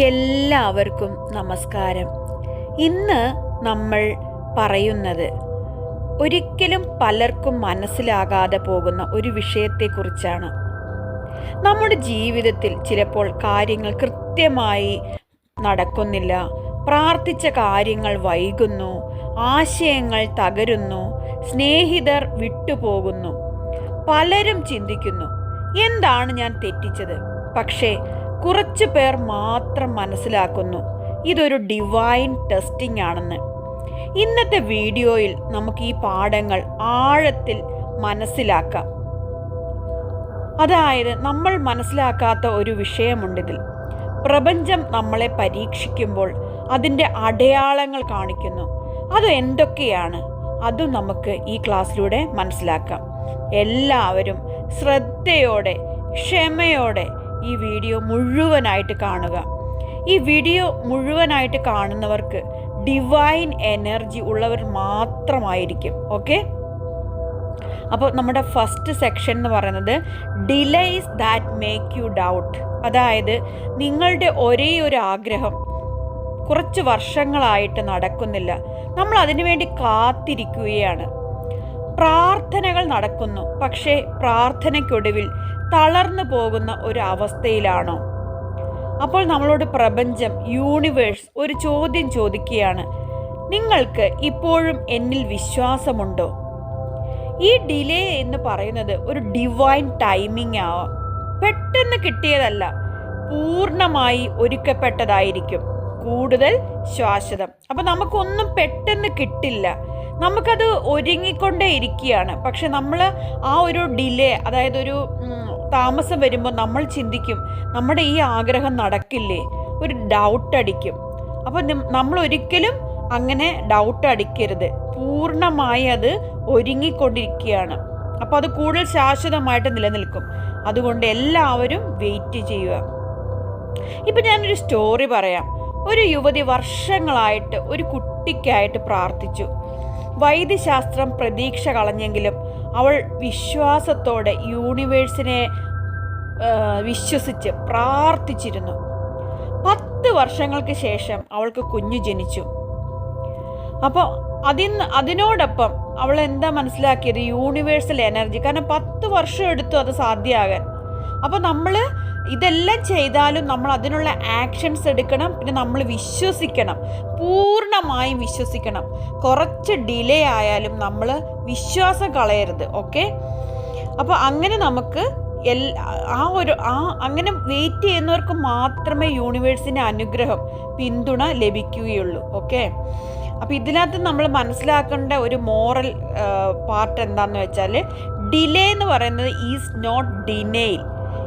എല്ലാവർക്കും നമസ്കാരം. ഇന്ന് നമ്മൾ പറയുന്നത് ഒരിക്കലും പലർക്കും മനസ്സിലാകാതെ പോകുന്ന ഒരു വിഷയത്തെക്കുറിച്ചാണ്. നമ്മുടെ ജീവിതത്തിൽ ചിലപ്പോൾ കാര്യങ്ങൾ കൃത്യമായി നടക്കുന്നില്ല പ്രാർത്ഥിച്ച കാര്യങ്ങൾ വൈകുന്നു ആശയങ്ങൾ തകരുന്നു സ്നേഹിതർ വിട്ടുപോകുന്നു പലരും ചിന്തിക്കുന്നു എന്താണ് ഞാൻ തെറ്റിച്ചത്? പക്ഷേ കുറച്ച് പേർ മാത്രം മനസ്സിലാക്കുന്നു. ഇതൊരു ഡിവൈൻ ടെസ്റ്റിംഗ് ആണെന്ന്. ഇന്നത്തെ വീഡിയോയിൽ നമുക്ക് ഈ പാഠങ്ങൾ ആഴത്തിൽ മനസ്സിലാക്കാം. അതായത് നമ്മൾ മനസ്സിലാക്കാത്ത ഒരു വിഷയമുണ്ടിതിൽ. പ്രപഞ്ചം നമ്മളെ പരീക്ഷിക്കുമ്പോൾ അതിന്റെ അടയാളങ്ങൾ കാണിക്കുന്നു. അത് എന്തൊക്കെയാണ്? അതും നമുക്ക് ഈ ക്ലാസ്സിലൂടെ മനസ്സിലാക്കാം. എല്ലാവരും ശ്രദ്ധയോടെ ക്ഷമയോടെ ഈ വീഡിയോ മുഴുവനായിട്ട് കാണുക. ഈ വീഡിയോ മുഴുവനായിട്ട് കാണുന്നവർക്ക് ഡിവൈൻ എനർജി ഉള്ളവർ മാത്രമായിരിക്കും. ഓക്കെ അപ്പോൾ നമ്മുടെ ഫസ്റ്റ് സെക്ഷൻ എന്ന് പറയുന്നത് delays that make you doubt അതായത് നിങ്ങളുടെ ഒരേ ഒരു ആഗ്രഹം കുറച്ച് വർഷങ്ങളായിട്ട് നടക്കുന്നില്ല. നമ്മൾ അതിനുവേണ്ടി കാത്തിരിക്കുകയാണ്. പ്രാർത്ഥനകൾ നടക്കുന്നു. പക്ഷേ പ്രാർത്ഥനയ്ക്കൊടുവിൽ തളർന്നു പോകുന്ന ഒരു അവസ്ഥയിലാണോ അപ്പോൾ നമ്മളോട് പ്രപഞ്ചം യൂണിവേഴ്സ് ഒരു ചോദ്യം ചോദിക്കുകയാണ്. നിങ്ങൾക്ക് ഇപ്പോഴും എന്നിൽ വിശ്വാസമുണ്ടോ? ഈ ഡിലേ എന്ന് പറയുന്നത് ഒരു ഡിവൈൻ ടൈമിംഗ് ആവാം പെട്ടെന്ന് കിട്ടിയതല്ല പൂർണമായി ഒരുക്കപ്പെട്ടതായിരിക്കും. കൂടുതൽ ശാശ്വതം. അപ്പം നമുക്കൊന്നും പെട്ടെന്ന് കിട്ടില്ല. നമുക്കത് ഒരുങ്ങിക്കൊണ്ടേ ഇരിക്കുകയാണ്. പക്ഷെ നമ്മൾ ആ ഒരു ഡിലേ അതായത് ഒരു താമസം വരുമ്പോൾ നമ്മൾ ചിന്തിക്കും നമ്മുടെ ഈ ആഗ്രഹം നടക്കില്ലേ? ഒരു ഡൗട്ട് അടിക്കും. അപ്പോൾ നമ്മൾ ഒരിക്കലും അങ്ങനെ ഡൗട്ട് അടിക്കരുത്. പൂർണമായി അത് ഒരുങ്ങിക്കൊണ്ടിരിക്കുകയാണ്. അപ്പോൾ അത് കൂടുതൽ ശാശ്വതമായിട്ട് നിലനിൽക്കും. അതുകൊണ്ട് എല്ലാവരും വെയിറ്റ് ചെയ്യുക. ഇപ്പം ഞാനൊരു സ്റ്റോറി പറയാം. ഒരു യുവതി വർഷങ്ങളായിട്ട് ഒരു കുട്ടിക്കായിട്ട് പ്രാർത്ഥിച്ചു. വൈദ്യശാസ്ത്രം പ്രതീക്ഷ കളഞ്ഞെങ്കിലും അവൾ വിശ്വാസത്തോടെ യൂണിവേഴ്സിനെ വിശ്വസിച്ച് പ്രാർത്ഥിച്ചിരുന്നു. പത്ത് വർഷങ്ങൾക്ക് ശേഷം അവൾക്ക് കുഞ്ഞു ജനിച്ചു. അപ്പോൾ അതിന് അതിനോടൊപ്പം അവൾ എന്താ മനസ്സിലാക്കിയത്? Universal energy. കാരണം പത്ത് വർഷം എടുത്തു അത് സാധ്യമാകാൻ അപ്പോൾ നമ്മൾ ഇതെല്ലാം ചെയ്താലും നമ്മൾ അതിനുള്ള ആക്ഷൻസ് എടുക്കണം പിന്നെ നമ്മൾ വിശ്വസിക്കണം പൂർണമായും വിശ്വസിക്കണം. കുറച്ച് ഡിലേ ആയാലും നമ്മൾ വിശ്വാസം കളയരുത് ഓക്കെ അപ്പോൾ അങ്ങനെ നമുക്ക് എല്ലാ ആ ഒരു ആ അങ്ങനെ വെയിറ്റ് ചെയ്യുന്നവർക്ക് മാത്രമേ യൂണിവേഴ്സിന്റെ അനുഗ്രഹം പിന്തുണ ലഭിക്കുകയുള്ളൂ ഓക്കെ അപ്പോൾ ഇതിനകത്ത് നമ്മൾ മനസ്സിലാക്കേണ്ട ഒരു മോറൽ പാർട്ട് എന്താണെന്ന് വെച്ചാൽ ഡിലേ എന്ന് പറയുന്നത് is not denial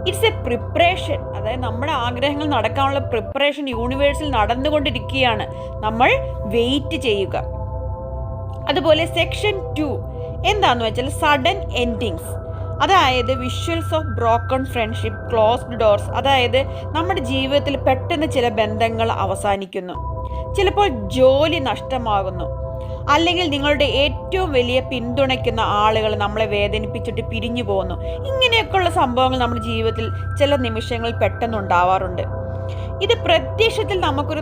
it's a preparation അതായത് നമ്മുടെ ആഗ്രഹങ്ങൾ നടക്കാനുള്ള പ്രിപ്പറേഷൻ യൂണിവേഴ്സിൽ നടന്നുകൊണ്ടിരിക്കുകയാണ്. നമ്മൾ വെയിറ്റ് ചെയ്യുക. അതുപോലെ സെക്ഷൻ ടു എന്താന്ന് വെച്ചാൽ സഡൻ എൻഡിങ്സ് അതായത് visuals of broken friendship closed doors അതായത് നമ്മുടെ ജീവിതത്തിൽ പെട്ടെന്ന് ചില ബന്ധങ്ങൾ അവസാനിക്കുന്നു. ചിലപ്പോൾ ജോലി നഷ്ടമാകുന്നു. അല്ലെങ്കിൽ നിങ്ങളുടെ ഏറ്റവും വലിയ പിന്തുണയ്ക്കുന്ന ആളുകൾ നമ്മളെ വേദനിപ്പിച്ചിട്ട് പിരിഞ്ഞു പോകുന്നു ഇങ്ങനെയൊക്കെയുള്ള സംഭവങ്ങൾ നമ്മുടെ ജീവിതത്തിൽ ചില നിമിഷങ്ങളിൽ പെട്ടെന്നുണ്ടാവാറുണ്ട് ഇത് പ്രത്യക്ഷത്തിൽ നമുക്കൊരു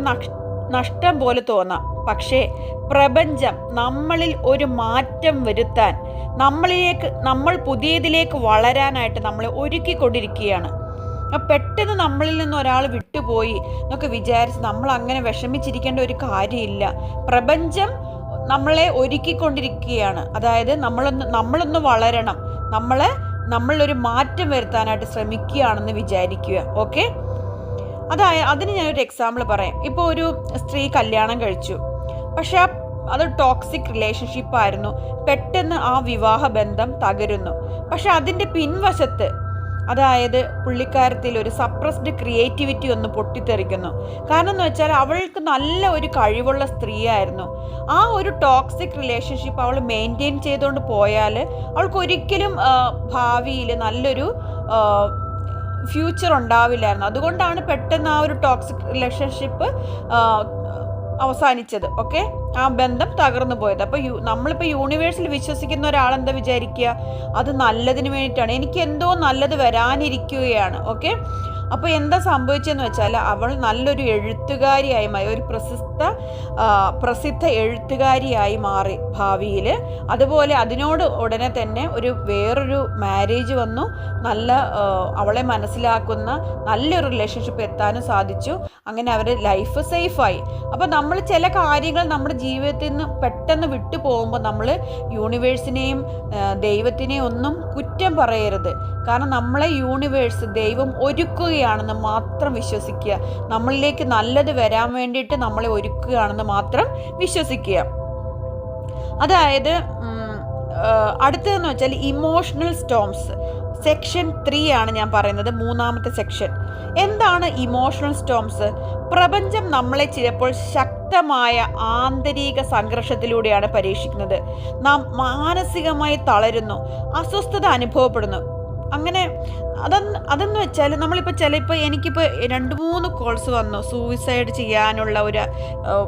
നഷ്ടം പോലെ തോന്നാം. പക്ഷേ പ്രപഞ്ചം നമ്മളിൽ ഒരു മാറ്റം വരുത്താൻ നമ്മളിലേക്ക് നമ്മൾ പുതിയതിലേക്ക് വളരാനായിട്ട് നമ്മളെ ഒരുക്കിക്കൊണ്ടിരിക്കുകയാണ്. പെട്ടെന്ന് നമ്മളിൽ നിന്ന് ഒരാൾ വിട്ടുപോയി എന്നൊക്കെ വിചാരിച്ച് നമ്മൾ അങ്ങനെ വിഷമിച്ചിരിക്കേണ്ട ഒരു കാര്യമില്ല. പ്രപഞ്ചം നമ്മളെ ഒരുക്കിക്കൊണ്ടിരിക്കുകയാണ്. അതായത് നമ്മളൊന്ന് നമ്മളൊന്ന് വളരണം. നമ്മൾ നമ്മളൊരു മാറ്റം വരുത്താനായിട്ട് ശ്രമിക്കുകയാണെന്ന് വിചാരിക്കുക. ഓക്കെ? അതായ അതിന് ഞാനൊരു എക്സാമ്പിൾ പറയാം. ഇപ്പോൾ ഒരു സ്ത്രീ കല്യാണം കഴിച്ചു. പക്ഷെ ആ അത് ടോക്സിക് റിലേഷൻഷിപ്പായിരുന്നു പെട്ടെന്ന് ആ വിവാഹ ബന്ധം തകരുന്നു. പക്ഷെ അതിന്റെ പിൻവശത്ത് അതായത് പുള്ളിക്കാരത്തിൽ ഒരു സപ്രസ്ഡ് ക്രിയേറ്റിവിറ്റി ഒന്ന് പൊട്ടിത്തെറിക്കുന്നു. കാരണം എന്ന് വെച്ചാൽ അവൾക്ക് നല്ല ഒരു കഴിവുള്ള സ്ത്രീയായിരുന്നു. ആ ഒരു ടോക്സിക് റിലേഷൻഷിപ്പ് അവൾ മെയിന്റെയിൻ ചെയ്തുകൊണ്ട് പോയാൽ അവൾക്ക് ഒരിക്കലും ഭാവിയിൽ നല്ലൊരു ഫ്യൂച്ചർ ഉണ്ടാവില്ലായിരുന്നു. അതുകൊണ്ടാണ് പെട്ടെന്ന് ആ ഒരു ടോക്സിക് റിലേഷൻഷിപ്പ് അവസാനിച്ചത്. ഓക്കെ ആ ബന്ധം തകർന്നു പോയത്. അപ്പോൾ യു നമ്മളിപ്പോൾ യൂണിവേഴ്സിൽ വിശ്വസിക്കുന്ന ഒരാൾ ഒരാളെന്താ വിചാരിക്കുക അത് നല്ലതിന് വേണ്ടിയിട്ടാണ്. എനിക്ക് എന്തോ നല്ലത് വരാനിരിക്കുകയാണ്. ഓക്കെ അപ്പോൾ എന്താ സംഭവിച്ചതെന്ന് വെച്ചാൽ അവൾ നല്ലൊരു എഴുത്തുകാരിയായി മാറി ഒരു പ്രശസ്ത പ്രസിദ്ധ എഴുത്തുകാരിയായി മാറി ഭാവിയിൽ അതുപോലെ അതിനോട് ഉടനെ തന്നെ ഒരു വേറൊരു മാരേജ് വന്നു. നല്ല അവളെ മനസ്സിലാക്കുന്ന നല്ലൊരു റിലേഷൻഷിപ്പ് എത്താനും സാധിച്ചു. അങ്ങനെ അവർ ലൈഫ് സേഫായി അപ്പോൾ നമ്മൾ ചില കാര്യങ്ങൾ നമ്മുടെ ജീവിതത്തിൽ നിന്ന് പെട്ടെന്ന് വിട്ടു പോകുമ്പോൾ നമ്മൾ യൂണിവേഴ്സിനെയും ദൈവത്തിനെയും ഒന്നും കുറ്റം പറയരുത്. കാരണം നമ്മളെ യൂണിവേഴ്സ് ദൈവം ഒരുക്കുകയാണെന്ന് മാത്രം വിശ്വസിക്കുക. നമ്മളിലേക്ക് നല്ലത് വരാൻ വേണ്ടിയിട്ട് നമ്മളെ ഒരുക്കുകയാണെന്ന് മാത്രം വിശ്വസിക്കുക. അതായത് അടുത്തതെന്ന് വെച്ചാൽ ഇമോഷണൽ സ്റ്റോംസ് സെക്ഷൻ ത്രീ ആണ് ഞാൻ പറയുന്നത് മൂന്നാമത്തെ സെക്ഷൻ എന്താണ് ഇമോഷണൽ സ്റ്റോംസ് പ്രപഞ്ചം നമ്മളെ ചിലപ്പോൾ ശക്തമായ ആന്തരിക സംഘർഷത്തിലൂടെയാണ് പരീക്ഷിക്കുന്നത്. നാം മാനസികമായി തളരുന്നു അസ്വസ്ഥത അനുഭവപ്പെടുന്നു. അങ്ങനെ അതെന്ന് അതെന്ന് വെച്ചാൽ നമ്മളിപ്പോൾ ചിലപ്പോൾ എനിക്കിപ്പോൾ രണ്ട് മൂന്ന് കോൾസ് വന്നു. സൂയിസൈഡ് ചെയ്യാനുള്ള ഒരു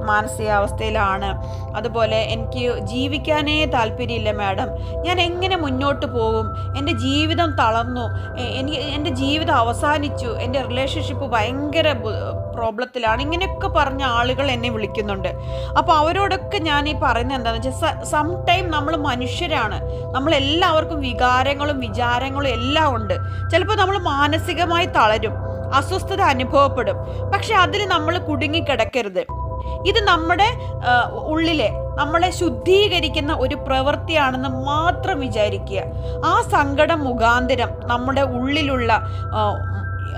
മാനസികാവസ്ഥയിലാണ്. അതുപോലെ എനിക്ക് ജീവിക്കാനേ താല്പര്യമില്ല മാഡം. ഞാൻ എങ്ങനെ മുന്നോട്ട് പോകും? എന്റെ ജീവിതം തളർന്നു. എനിക്ക് എന്റെ ജീവിതം അവസാനിച്ചു. എന്റെ റിലേഷൻഷിപ്പ് ഭയങ്കര പ്രോബ്ലത്തിലാണ്. ഇങ്ങനെയൊക്കെ പറഞ്ഞ ആളുകൾ എന്നെ വിളിക്കുന്നുണ്ട്. അപ്പോൾ അവരോടൊക്കെ ഞാൻ ഈ പറയുന്നത് എന്താണെന്ന് വെച്ചാൽ സം ടൈം നമ്മൾ മനുഷ്യരാണ്. നമ്മളെല്ലാവർക്കും വികാരങ്ങളും വിചാരങ്ങളും എല്ലാം ഉണ്ട്. ചിലപ്പോൾ നമ്മൾ മാനസികമായി തളരും അസ്വസ്ഥത അനുഭവപ്പെടും. പക്ഷെ അതിൽ നമ്മൾ കുടുങ്ങിക്കിടക്കരുത്. ഇത് നമ്മുടെ ഉള്ളിലെ നമ്മളെ ശുദ്ധീകരിക്കുന്ന ഒരു പ്രവൃത്തിയാണെന്ന് മാത്രം വിചാരിക്കുക. ആ സങ്കടം മുഖാന്തരം നമ്മുടെ ഉള്ളിലുള്ള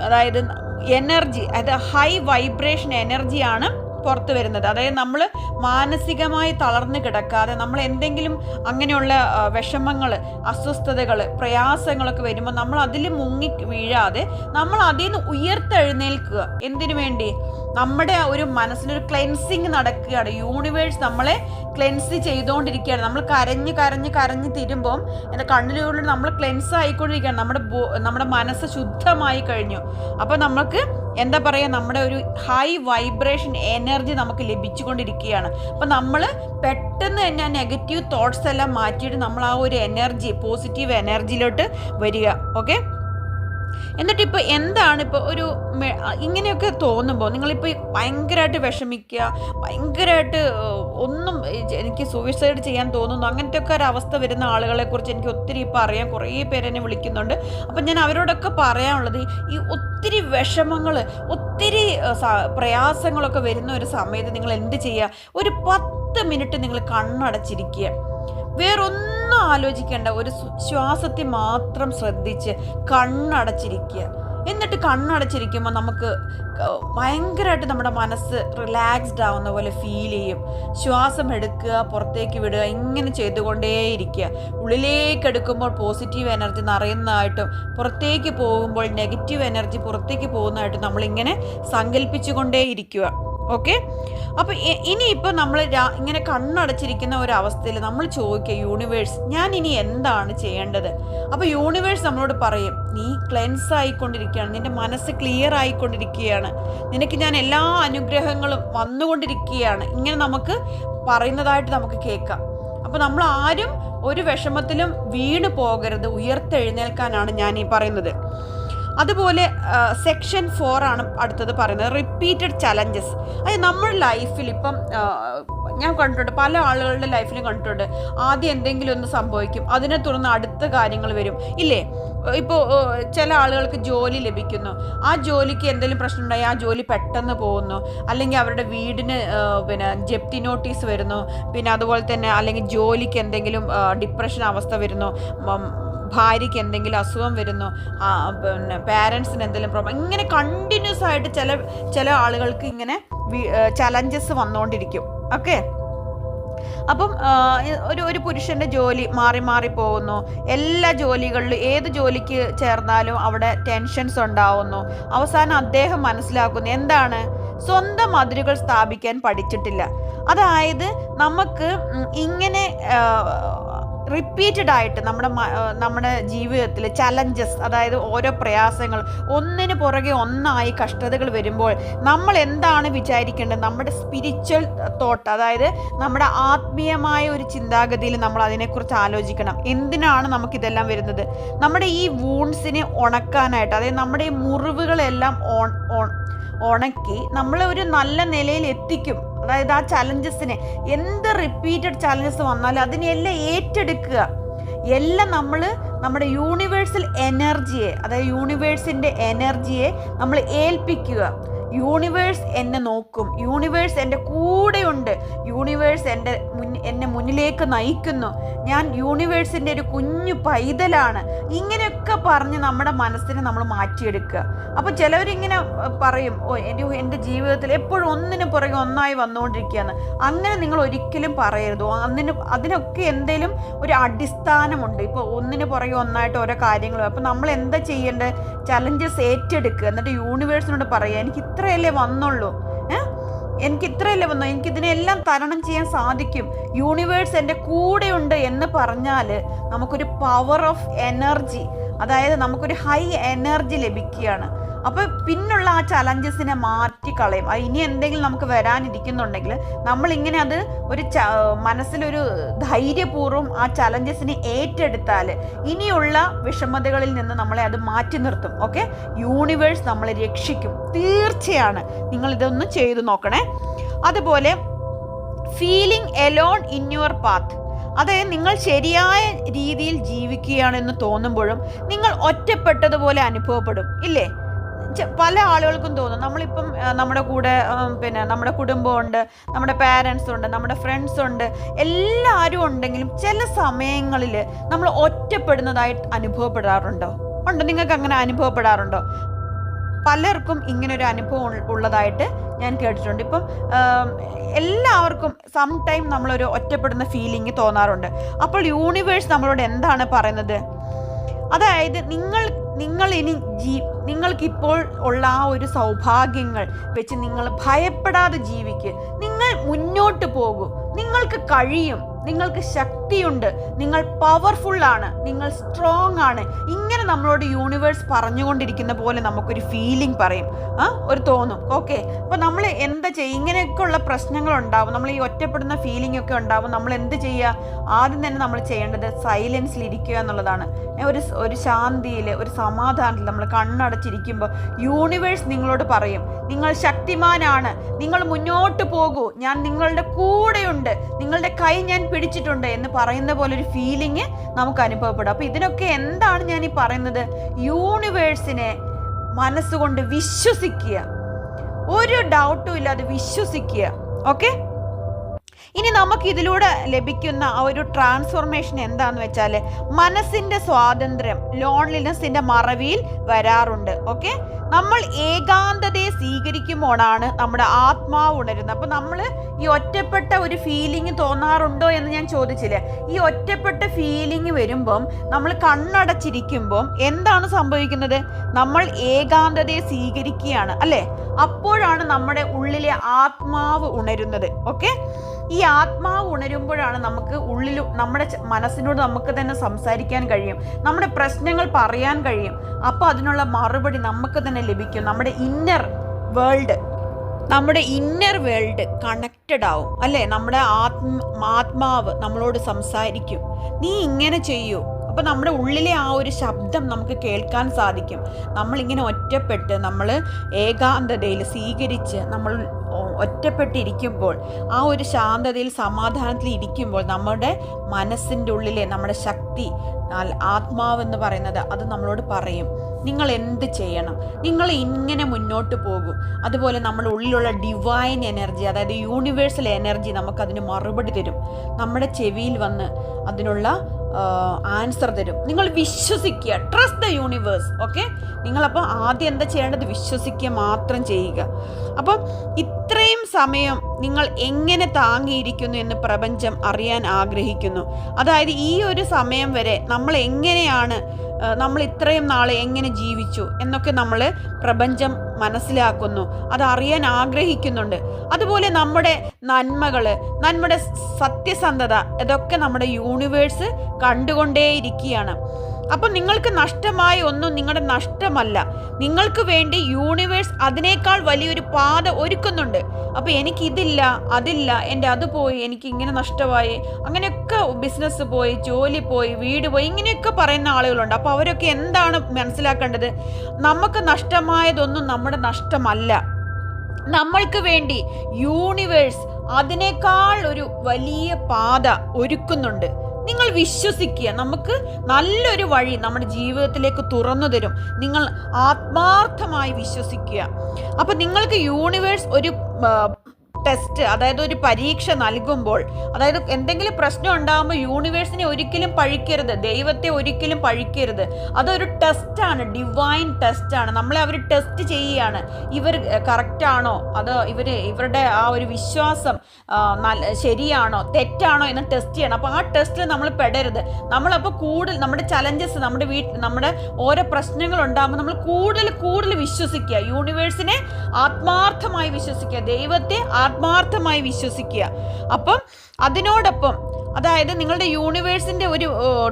അതായത് എനർജി അതായത് ഹൈ വൈബ്രേഷൻ എനർജിയാണ് പുറത്തു വരുന്നത്. അതായത് നമ്മൾ മാനസികമായി തളർന്നു കിടക്കാതെ നമ്മൾ എന്തെങ്കിലും അങ്ങനെയുള്ള വിഷമങ്ങൾ അസ്വസ്ഥതകൾ പ്രയാസങ്ങളൊക്കെ വരുമ്പോൾ നമ്മൾ അതിൽ മുങ്ങി വീഴാതെ നമ്മൾ അതിൽ നിന്ന് ഉയർത്തെഴുന്നേൽക്കുക. എന്തിനു വേണ്ടി? നമ്മുടെ ഒരു മനസ്സിനൊരു ക്ലെൻസിങ് നടക്കുകയാണ്. യൂണിവേഴ്സ് നമ്മളെ ക്ലെൻസ് ചെയ്തുകൊണ്ടിരിക്കുകയാണ്. നമ്മൾ കരഞ്ഞ് കരഞ്ഞ് കരഞ്ഞ് തിരുമ്പം എന്റെ കണ്ണിലൂടെ നമ്മൾ ക്ലെൻസ് ആയിക്കൊണ്ടിരിക്കുകയാണ്. നമ്മുടെ നമ്മുടെ മനസ്സ് ശുദ്ധമായി കഴിഞ്ഞു. അപ്പോൾ നമുക്ക് എന്താ പറയുക നമ്മുടെ ഒരു ഹൈ വൈബ്രേഷൻ എനർജി നമുക്ക് ലഭിച്ചുകൊണ്ടിരിക്കുകയാണ്. അപ്പോൾ നമ്മൾ പെട്ടെന്ന് തന്നെ ആ നെഗറ്റീവ് തോട്ട്സ് എല്ലാം മാറ്റിയിട്ട് നമ്മൾ ആ ഒരു എനർജി പോസിറ്റീവ് എനർജിയിലോട്ട് വരിക ഓക്കെ എന്നിട്ട് ഇപ്പോൾ എന്താണ് ഇപ്പോൾ ഒരു ഇങ്ങനെയൊക്കെ തോന്നുമ്പോൾ നിങ്ങളിപ്പോൾ ഭയങ്കരമായിട്ട് വിഷമിക്കുക ഭയങ്കരമായിട്ട് ഒന്നും എനിക്ക് സൂയിസൈഡ് ചെയ്യാൻ തോന്നുന്നു അങ്ങനത്തെ ഒക്കെ ഒരു അവസ്ഥ വരുന്ന ആളുകളെ കുറിച്ച് എനിക്ക് ഒത്തിരി ഇപ്പോൾ അറിയാം. കുറേ പേരെന്നെ വിളിക്കുന്നുണ്ട്. അപ്പം ഞാൻ അവരോടൊക്കെ പറയാനുള്ളത് ഈ ഒത്തിരി വിഷമങ്ങൾ ഒത്തിരി പ്രയാസങ്ങളൊക്കെ വരുന്ന ഒരു സമയത്ത് നിങ്ങൾ എന്ത് ചെയ്യുക ഒരു പത്ത് മിനിറ്റ് നിങ്ങൾ കണ്ണടച്ചിരിക്കുക. വേറൊന്നും ആലോചിക്കേണ്ട. ഒരു ശ്വ- ശ്വാസത്തെ മാത്രം ശ്രദ്ധിച്ച് കണ്ണടച്ചിരിക്കുക. എന്നിട്ട് കണ്ണടച്ചിരിക്കുമ്പോൾ നമുക്ക് ഭയങ്കരമായിട്ട് നമ്മുടെ മനസ്സ് റിലാക്സ്ഡ് ആവുന്ന പോലെ ഫീൽ ചെയ്യും. ശ്വാസം എടുക്കുക പുറത്തേക്ക് വിടുക ഇങ്ങനെ ചെയ്തുകൊണ്ടേയിരിക്കുക. ഉള്ളിലേക്ക് എടുക്കുമ്പോൾ പോസിറ്റീവ് എനർജി നിറയുന്നതായിട്ടും പുറത്തേക്ക് പോകുമ്പോൾ നെഗറ്റീവ് എനർജി പുറത്തേക്ക് പോകുന്നതായിട്ടും നമ്മളിങ്ങനെ സങ്കല്പിച്ചുകൊണ്ടേ ഇരിക്കുക ഓക്കെ? അപ്പോൾ ഇനിയിപ്പോൾ നമ്മൾ ഇങ്ങനെ കണ്ണടച്ചിരിക്കുന്ന ഒരു അവസ്ഥയിൽ നമ്മൾ ചോദിക്കുക യൂണിവേഴ്സ് ഞാൻ ഇനി എന്താണ് ചെയ്യേണ്ടത്? അപ്പോൾ യൂണിവേഴ്സ് നമ്മളോട് പറയും നീ ക്ലെൻസ് ആയിക്കൊണ്ടിരിക്കുകയാണ് നിന്റെ മനസ്സ് ക്ലിയർ ആയിക്കൊണ്ടിരിക്കുകയാണ്. നിനക്ക് ഞാൻ എല്ലാ അനുഗ്രഹങ്ങളും വന്നുകൊണ്ടിരിക്കുകയാണ്. ഇങ്ങനെ നമുക്ക് പറയുന്നതായിട്ട് നമുക്ക് കേൾക്കാം. അപ്പോൾ നമ്മൾ ആരും ഒരു വിഷമത്തിലും വീണ് പോകരുത് ഉയർത്തെഴുന്നേൽക്കാനാണ് ഞാൻ ഈ പറയുന്നത്. അതുപോലെ സെക്ഷൻ ഫോർ ആണ് അടുത്തത് പറയുന്നത് റിപ്പീറ്റഡ് ചലഞ്ചസ് അതായത് നമ്മുടെ ലൈഫിൽ ഇപ്പം ഞാൻ കണ്ടിട്ടുണ്ട് പല ആളുകളുടെ ലൈഫിലും കണ്ടിട്ടുണ്ട് ആദ്യം എന്തെങ്കിലും ഒന്ന് സംഭവിക്കും അതിനെ തുടർന്ന് അടുത്ത കാര്യങ്ങൾ വരും. ഇല്ലേ? ഇപ്പോൾ ചില ആളുകൾക്ക് ജോലി ലഭിക്കുന്നു. ആ ജോലിക്ക് എന്തെങ്കിലും പ്രശ്നം ഉണ്ടായി ആ ജോലി പെട്ടെന്ന് പോകുന്നു. അല്ലെങ്കിൽ അവരുടെ വീടിന് പിന്നെ ജപ്തി നോട്ടീസ് വരുന്നു. പിന്നെ അതുപോലെ തന്നെ അല്ലെങ്കിൽ ജോലിക്ക് എന്തെങ്കിലും ഡിപ്രഷൻ അവസ്ഥ വരുന്നു. ഭാര്യയ്ക്ക് എന്തെങ്കിലും അസുഖം വരുന്നു പിന്നെ പാരൻസിന് എന്തെങ്കിലും പ്രോബ്ലം ഇങ്ങനെ കണ്ടിന്യൂസ് ആയിട്ട് ചില ചില ആളുകൾക്ക് ഇങ്ങനെ ചലഞ്ചസ് വന്നുകൊണ്ടിരിക്കും ഓക്കെ അപ്പം ഒരു ഒരു പുരുഷന്റെ ജോലി മാറി മാറി പോകുന്നു. എല്ലാ ജോലികളിലും ഏത് ജോലിക്ക് ചേർന്നാലും അവിടെ ടെൻഷൻസ് ഉണ്ടാവുന്നു. അവസാനം അദ്ദേഹം മനസ്സിലാക്കുന്നു എന്താണ്? സ്വന്തം അതിരുകൾ സ്ഥാപിക്കാൻ പഠിച്ചിട്ടില്ല. അതായത് നമുക്ക് ഇങ്ങനെ റിപ്പീറ്റഡ് ആയിട്ട് നമ്മുടെ നമ്മുടെ ജീവിതത്തിൽ ചലഞ്ചസ് അതായത് ഓരോ പ്രയാസങ്ങൾ ഒന്നിന് പുറകെ ഒന്നായി കഷ്ടതകൾ വരുമ്പോൾ നമ്മൾ എന്താണ് വിചാരിക്കേണ്ടത്? നമ്മുടെ സ്പിരിച്വൽ തോട്ട് അതായത് നമ്മുടെ ആത്മീയമായ ഒരു ചിന്താഗതിയിൽ നമ്മൾ അതിനെക്കുറിച്ച് ആലോചിക്കണം. എന്തിനാണ് നമുക്കിതെല്ലാം വരുന്നത്? നമ്മുടെ ഈ വൂൺസിനെ ഉണക്കാനായിട്ട് അതായത് നമ്മുടെ ഈ മുറിവുകളെല്ലാം ഉണക്കി നമ്മളെ ഒരു നല്ല നിലയിൽ എത്തിക്കും. അതായത് ആ ചലഞ്ചസിനെ എന്ത് റിപ്പീറ്റഡ് ചലഞ്ചസ് വന്നാലും അതിനെല്ലാം ഏറ്റെടുക്കുക. എല്ലാം നമ്മൾ നമ്മുടെ യൂണിവേഴ്സൽ എനർജിയെ അതായത് യൂണിവേഴ്സിന്റെ എനർജിയെ നമ്മൾ ഏൽപ്പിക്കുക. യൂണിവേഴ്സ് എന്നെ നോക്കും. യൂണിവേഴ്സ് എന്റെ കൂടെയുണ്ട്. യൂണിവേഴ്സ് എന്റെ മുൻ എന്നെ മുന്നിലേക്ക് നയിക്കുന്നു. ഞാൻ യൂണിവേഴ്സിന്റെ ഒരു കുഞ്ഞു പൈതലാണ്. ഇങ്ങനെയൊക്കെ പറഞ്ഞ് നമ്മുടെ മനസ്സിനെ നമ്മൾ മാറ്റിയെടുക്കുക. അപ്പോൾ ചിലവരിങ്ങനെ പറയും ഓ എന്റെ എന്റെ ജീവിതത്തിൽ എപ്പോഴും ഒന്നിന് പുറകെ ഒന്നായി വന്നുകൊണ്ടിരിക്കുകയാണ്. അങ്ങനെ നിങ്ങൾ ഒരിക്കലും പറയരുത്. അതിന് അതിനൊക്കെ എന്തെങ്കിലും ഒരു അടിസ്ഥാനമുണ്ട്. ഇപ്പോൾ ഒന്നിന് പുറകെ ഒന്നായിട്ട് ഓരോ കാര്യങ്ങളും. അപ്പോൾ നമ്മൾ എന്താ ചെയ്യേണ്ടത്? ചലഞ്ചസ് ഏറ്റെടുക്കുക. എന്നിട്ട് യൂണിവേഴ്സിനോട് പറയുക. എനിക്ക് ഇത്രയല്ലേ വന്നുള്ളൂ. എനിക്ക് ഇത്രയല്ലേ വന്നു. എനിക്ക് ഇതിനെല്ലാം തരണം ചെയ്യാൻ സാധിക്കും. യൂണിവേഴ്സ് എന്റെ കൂടെയുണ്ട് എന്ന് പറഞ്ഞാൽ നമുക്കൊരു പവർ ഓഫ് എനർജി അതായത് നമുക്കൊരു ഹൈ എനർജി ലഭിക്കുകയാണ്. അപ്പോൾ പിന്നുള്ള ആ ചലഞ്ചസിനെ മാറ്റി കളയും അത് ഇനി എന്തെങ്കിലും നമുക്ക് വരാനിരിക്കുന്നുണ്ടെങ്കിൽ നമ്മളിങ്ങനെ അത് ഒരു ച മനസ്സിലൊരു ധൈര്യപൂർവം ആ ചലഞ്ചസിനെ ഏറ്റെടുത്താൽ ഇനിയുള്ള വിഷമതകളിൽ നിന്ന് നമ്മളെ അത് മാറ്റി നിർത്തും. ഓക്കെ? യൂണിവേഴ്സ് നമ്മളെ രക്ഷിക്കും. തീർച്ചയാണ്. നിങ്ങൾ ഇതൊന്ന് ചെയ്തു നോക്കണേ. അതുപോലെ feeling alone in your path. അതായത് നിങ്ങൾ ശരിയായ രീതിയിൽ ജീവിക്കുകയാണെന്ന് തോന്നുമ്പോഴും നിങ്ങൾ ഒറ്റപ്പെട്ടതുപോലെ അനുഭവപ്പെടും. ഇല്ലേ? പല ആളുകൾക്കും തോന്നും. നമ്മളിപ്പം നമ്മുടെ കൂടെ പിന്നെ നമ്മുടെ കുടുംബമുണ്ട് നമ്മുടെ പാരൻസ് ഉണ്ട് നമ്മുടെ ഫ്രണ്ട്സ് ഉണ്ട് എല്ലാവരും ഉണ്ടെങ്കിലും ചില സമയങ്ങളിൽ നമ്മൾ ഒറ്റപ്പെടുന്നതായിട്ട് അനുഭവപ്പെടാറുണ്ടോ? ഉണ്ടോ? നിങ്ങൾക്ക് അങ്ങനെ അനുഭവപ്പെടാറുണ്ടോ? പലർക്കും ഇങ്ങനൊരു അനുഭവം ഉള്ളതായിട്ട് ഞാൻ കേട്ടിട്ടുണ്ട്. ഇപ്പം എല്ലാവർക്കും സം ടൈം നമ്മളൊരു ഒറ്റപ്പെടുന്ന ഫീലിംഗ് തോന്നാറുണ്ട്. അപ്പോൾ യൂണിവേഴ്സ് നമ്മളോട് എന്താണ് പറയുന്നത്? അതായത് നിങ്ങൾ നിങ്ങൾ ഇനി ജീ നിങ്ങൾക്കിപ്പോൾ ഉള്ള ആ ഒരു സൗഭാഗ്യങ്ങൾ വെച്ച് നിങ്ങൾ ഭയപ്പെടാതെ ജീവിക്കുക നിങ്ങൾ മുന്നോട്ട് പോകും. നിങ്ങൾക്ക് കഴിയും. നിങ്ങൾക്ക് ശക്തിയുണ്ട്. നിങ്ങൾ പവർഫുൾ ആണ്. നിങ്ങൾ സ്ട്രോങ് ആണ്. ഇങ്ങനെ നമ്മളോട് യൂണിവേഴ്സ് പറഞ്ഞുകൊണ്ടിരിക്കുന്ന പോലെ നമുക്കൊരു ഫീലിംഗ് പറയും. ആ ഒരു തോന്നും. ഓക്കെ അപ്പോൾ നമ്മൾ എന്താ ചെയ്യുക ഇങ്ങനെയൊക്കെയുള്ള പ്രശ്നങ്ങൾ ഉണ്ടാവും. നമ്മൾ ഈ ഒറ്റപ്പെടുന്ന ഫീലിംഗ് ഒക്കെ ഉണ്ടാവും. നമ്മൾ എന്ത് ചെയ്യുക ആദ്യം തന്നെ നമ്മൾ ചെയ്യേണ്ടത് സൈലൻസിൽ ഇരിക്കുക എന്നുള്ളതാണ്. ഒരു ഒരു ശാന്തിയിൽ ഒരു സമാധാനത്തിൽ നമ്മൾ കണ്ണടച്ചിരിക്കുമ്പോൾ യൂണിവേഴ്സ് നിങ്ങളോട് പറയും. നിങ്ങൾ ശക്തിമാനാണ്. നിങ്ങൾ മുന്നോട്ട് പോകൂ. ഞാൻ നിങ്ങളുടെ കൂടെയുണ്ട്. നിങ്ങളുടെ കൈ ഞാൻ പിടിച്ചിട്ടുണ്ട് എന്ന് പറയുന്ന പോലെ ഒരു ഫീലിംഗ് നമുക്ക് അനുഭവപ്പെടും. അപ്പോൾ ഇതിനൊക്കെ എന്താണ് ഞാൻ ഈ പറയുന്നത്? യൂണിവേഴ്സിനെ മനസ്സുകൊണ്ട് വിശ്വസിക്കുക. ഒരു ഡൗട്ടും ഇല്ലാതെ വിശ്വസിക്കുക. ഓക്കെ ഇനി നമുക്ക് ഇതിലൂടെ ലഭിക്കുന്ന ആ ഒരു ട്രാൻസ്ഫോർമേഷൻ എന്താന്ന് വെച്ചാൽ മനസ്സിന്റെ സ്വാതന്ത്ര്യം ലോൺലിനെസ്സിന്റെ മറവിയിൽ വരാറുണ്ട്. ഓക്കെ നമ്മൾ ഏകാന്തതയെ സ്വീകരിക്കുമ്പോഴാണ് നമ്മുടെ ആത്മാവ് ഉണരുന്നത്. അപ്പം നമ്മൾ ഈ ഒറ്റപ്പെട്ട ഒരു ഫീലിംഗ് തോന്നാറുണ്ടോ എന്ന് ഞാൻ ചോദിച്ചില്ലേ. ഈ ഒറ്റപ്പെട്ട ഫീലിംഗ് വരുമ്പം നമ്മൾ കണ്ണടച്ചിരിക്കുമ്പം എന്താണ് സംഭവിക്കുന്നത്? നമ്മൾ ഏകാന്തതയെ സ്വീകരിക്കുകയാണ് അല്ലേ? അപ്പോഴാണ് നമ്മുടെ ഉള്ളിലെ ആത്മാവ് ഉണരുന്നത്. ഓക്കെ ഈ ആത്മാവ് ഉണരുമ്പോഴാണ് നമുക്ക് ഉള്ളിൽ നമ്മുടെ മനസ്സിനോട് നമുക്ക് തന്നെ സംസാരിക്കാൻ കഴിയും. നമ്മുടെ പ്രശ്നങ്ങൾ പറയാൻ കഴിയും. അപ്പോൾ അതിനുള്ള മറുപടി നമുക്ക് തന്നെ ലഭിക്കും. നമ്മുടെ ഇന്നർ വേൾഡ് നമ്മുടെ ഇന്നർ വേൾഡ് കണക്റ്റഡ് ആവും അല്ലേ? നമ്മുടെ ആത്മ ആത്മാവ് നമ്മളോട് സംസാരിക്കും. നീ ഇങ്ങനെ ചെയ്യൂ. അപ്പോൾ നമ്മുടെ ഉള്ളിലെ ആ ഒരു ശബ്ദം നമുക്ക് കേൾക്കാൻ സാധിക്കും. നമ്മളിങ്ങനെ ഒറ്റപ്പെട്ട് നമ്മൾ ഏകാന്തതയിൽ സ്വീകരിച്ച് നമ്മൾ ഒറ്റപ്പെട്ടിരിക്കുമ്പോൾ ആ ഒരു ശാന്തതയിൽ സമാധാനത്തിൽ ഇരിക്കുമ്പോൾ നമ്മുടെ മനസ്സിന്റെ ഉള്ളിലെ നമ്മുടെ ശക്തി ആത്മാവ് ആത്മാവെന്ന് പറയുന്നത് അത് നമ്മളോട് പറയും. നിങ്ങൾ എന്ത് ചെയ്യണം? നിങ്ങൾ ഇങ്ങനെ മുന്നോട്ട് പോകും. അതുപോലെ നമ്മുടെ ഉള്ളിലുള്ള ഡിവൈൻ എനർജി അതായത് യൂണിവേഴ്സൽ എനർജി നമുക്കതിന് മറുപടി തരും. നമ്മുടെ ചെവിയിൽ വന്ന് അതിനുള്ള ആൻസർ തരും. നിങ്ങൾ വിശ്വസിക്കുക. ട്രസ്റ്റ് ദ യൂണിവേഴ്സ് ഓക്കെ നിങ്ങളപ്പോൾ ആദ്യം എന്താ ചെയ്യേണ്ടത്? വിശ്വസിക്കുക മാത്രം ചെയ്യുക. അപ്പം ഇത്രയും സമയം നിങ്ങൾ എങ്ങനെ താങ്ങിയിരിക്കുന്നു എന്ന് പ്രപഞ്ചം അറിയാൻ ആഗ്രഹിക്കുന്നു. അതായത് ഈ ഒരു സമയം വരെ നമ്മൾ എങ്ങനെയാണ് നമ്മൾ ഇത്രയും നാളെ എങ്ങനെ ജീവിച്ചു എന്നൊക്കെ നമ്മൾ പ്രപഞ്ചം മനസ്സിലാക്കുന്നു. അത് അറിയാൻ ആഗ്രഹിക്കുന്നുണ്ട്. അതുപോലെ നമ്മുടെ നന്മകൾ നമ്മുടെ സത്യസന്ധത ഇതൊക്കെ നമ്മുടെ യൂണിവേഴ്സ് കണ്ടുകൊണ്ടേയിരിക്കുകയാണ്. അപ്പം നിങ്ങൾക്ക് നഷ്ടമായ ഒന്നും നിങ്ങളുടെ നഷ്ടമല്ല. നിങ്ങൾക്ക് വേണ്ടി യൂണിവേഴ്സ് അതിനേക്കാൾ വലിയൊരു പാത ഒരുക്കുന്നുണ്ട്. അപ്പോൾ എനിക്ക് ഇതില്ല അതില്ല എന്റെ അത് പോയി എനിക്ക് ഇങ്ങനെ നഷ്ടമായി. അങ്ങനെയൊക്കെ ബിസിനസ് പോയി ജോലി പോയി വീട് പോയി ഇങ്ങനെയൊക്കെ പറയുന്ന ആളുകളുണ്ട്. അപ്പോൾ അവരൊക്കെ എന്താണ് മനസ്സിലാക്കേണ്ടത്? നമുക്ക് നഷ്ടമായതൊന്നും നമ്മുടെ നഷ്ടമല്ല. നമ്മൾക്ക് വേണ്ടി യൂണിവേഴ്സ് അതിനേക്കാൾ ഒരു വലിയ പാത ഒരുക്കുന്നുണ്ട്. നിങ്ങൾ വിശ്വസിക്കുക. നമുക്ക് നല്ലൊരു വഴി നമ്മുടെ ജീവിതത്തിലേക്ക് തുറന്നു തരും. നിങ്ങൾ ആത്മാർത്ഥമായി വിശ്വസിക്കുക. അപ്പം നിങ്ങൾക്ക് യൂണിവേഴ്സ് ഒരു ടെസ്റ്റ് അതായത് ഒരു പരീക്ഷ നൽകുമ്പോൾ അതായത് എന്തെങ്കിലും പ്രശ്നം ഉണ്ടാകുമ്പോൾ യൂണിവേഴ്സിനെ ഒരിക്കലും പഴിക്കരുത് ദൈവത്തെ ഒരിക്കലും പഴിക്കരുത്. അതൊരു ടെസ്റ്റാണ് ഡിവൈൻ ടെസ്റ്റാണ് നമ്മളെ അവർ ടെസ്റ്റ് ചെയ്യുകയാണ്. ഇവർ കറക്റ്റാണോ അത് ഇവർ ഇവരുടെ ആ ഒരു വിശ്വാസം ശരിയാണോ? തെറ്റാണോ എന്ന് ടെസ്റ്റ് ചെയ്യണം. അപ്പോൾ ആ ടെസ്റ്റിൽ നമ്മൾ പെടരുത്. നമ്മളപ്പോൾ കൂടുതൽ നമ്മുടെ ചലഞ്ചസ് നമ്മുടെ വീട്ടിൽ നമ്മുടെ ഓരോ പ്രശ്നങ്ങൾ ഉണ്ടാകുമ്പോൾ നമ്മൾ കൂടുതൽ കൂടുതൽ വിശ്വസിക്കുക. യൂണിവേഴ്സിനെ ആത്മാർത്ഥമായി വിശ്വസിക്കുക. ദൈവത്തെ ആത്മാർത്ഥമായി വിശ്വസിക്കുക. അപ്പം അതിനോടൊപ്പം അതായത് നിങ്ങളുടെ യൂണിവേഴ്സിന്റെ ഒരു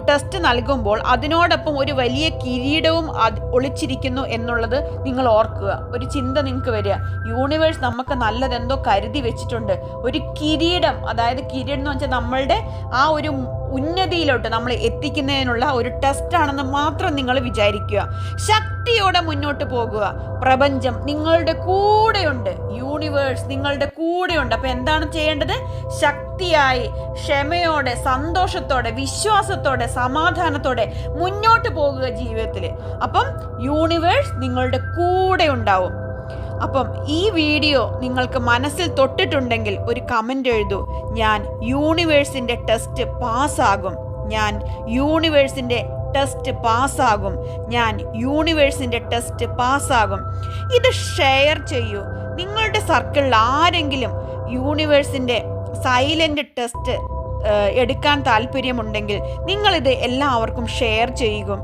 ടെസ്റ്റ് നൽകുമ്പോൾ അതിനോടൊപ്പം ഒരു വലിയ കിരീടവും ഒളിച്ചിരിക്കുന്നു എന്നുള്ളത് നിങ്ങൾ ഓർക്കുക. ഒരു ചിന്ത നിങ്ങൾക്ക് വരിക. യൂണിവേഴ്സ് നമുക്ക് നല്ലതെന്തോ കരുതി വെച്ചിട്ടുണ്ട്. ഒരു കിരീടം അതായത് കിരീടം എന്ന് വെച്ചാൽ നമ്മളുടെ ആ ഒരു ഉന്നതിയിലോട്ട് നമ്മൾ എത്തിക്കുന്നതിനുള്ള ഒരു ടെസ്റ്റാണെന്ന് മാത്രം നിങ്ങൾ വിചാരിക്കുക. ശക്തിയോടെ മുന്നോട്ട് പോകുക. പ്രപഞ്ചം നിങ്ങളുടെ കൂടെയുണ്ട്. യൂണിവേഴ്സ് നിങ്ങളുടെ കൂടെയുണ്ട്. അപ്പം എന്താണ് ചെയ്യേണ്ടത്? ശക്തിയായി ക്ഷമയോടെ സന്തോഷത്തോടെ വിശ്വാസത്തോടെ സമാധാനത്തോടെ മുന്നോട്ട് പോകുക ജീവിതത്തിൽ അപ്പം യൂണിവേഴ്സ് നിങ്ങളുടെ കൂടെ ഉണ്ടാവും. അപ്പം ഈ വീഡിയോ നിങ്ങൾക്ക് മനസ്സിൽ തൊട്ടിട്ടുണ്ടെങ്കിൽ ഒരു കമന്റ് എഴുതൂ. ഞാൻ യൂണിവേഴ്സിന്റെ ടെസ്റ്റ് പാസ്സാകും ഞാൻ യൂണിവേഴ്സിന്റെ ടെസ്റ്റ് പാസ്സാകും. ഞാൻ യൂണിവേഴ്സിന്റെ ടെസ്റ്റ് പാസ്സാകും. ഇത് ഷെയർ ചെയ്യൂ. നിങ്ങളുടെ സർക്കിളിൽ ആരെങ്കിലും യൂണിവേഴ്സിന്റെ സൈലന്റ് ടെസ്റ്റ് എടുക്കാൻ താല്പര്യമുണ്ടെങ്കിൽ നിങ്ങളിത് എല്ലാവർക്കും ഷെയർ ചെയ്യുക.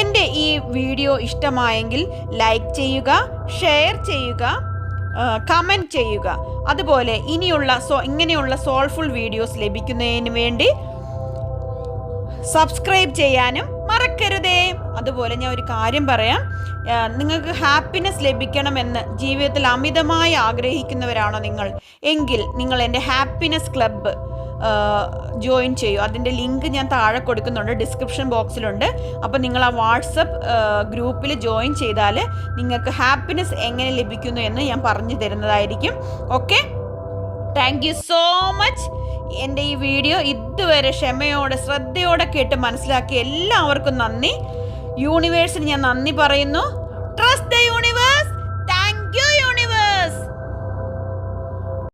എന്റെ ഈ വീഡിയോ ഇഷ്ടമായെങ്കിൽ ലൈക്ക് ചെയ്യുക ഷെയർ ചെയ്യുക കമന്റ് ചെയ്യുക. അതുപോലെ ഇനിയുള്ള സോ ഇങ്ങനെയുള്ള സോൾഫുൾ വീഡിയോസ് ലഭിക്കുന്നതിന് വേണ്ടി സബ്സ്ക്രൈബ് ചെയ്യാനും മറക്കരുതേ. അതുപോലെ ഞാൻ ഒരു കാര്യം പറയാം. നിങ്ങൾക്ക് ഹാപ്പിനെസ് ലഭിക്കണമെന്ന് ജീവിതത്തിൽ അമിതമായി ആഗ്രഹിക്കുന്നവരാണോ നിങ്ങൾ? എങ്കിൽ നിങ്ങൾ എന്റെ ഹാപ്പിനെസ് ക്ലബ്ബ് ജോയിൻ ചെയ്യൂ. അതിന്റെ ലിങ്ക് ഞാൻ താഴെ കൊടുക്കുന്നുണ്ട് ഡിസ്ക്രിപ്ഷൻ ബോക്സിലുണ്ട് അപ്പോൾ നിങ്ങൾ ആ വാട്സപ്പ് ഗ്രൂപ്പിൽ ജോയിൻ ചെയ്താൽ നിങ്ങൾക്ക് ഹാപ്പിനെസ് എങ്ങനെ ലഭിക്കുന്നു എന്ന് ഞാൻ പറഞ്ഞു തരുന്നതായിരിക്കും. Okay thank you so much എന്റെ ഈ വീഡിയോ ഇതുവരെ ക്ഷമയോടെ ശ്രദ്ധയോടെ കേട്ട് മനസ്സിലാക്കി എല്ലാവർക്കും നന്ദി. യൂണിവേഴ്സിന് ഞാൻ നന്ദി പറയുന്നു. Trust the universe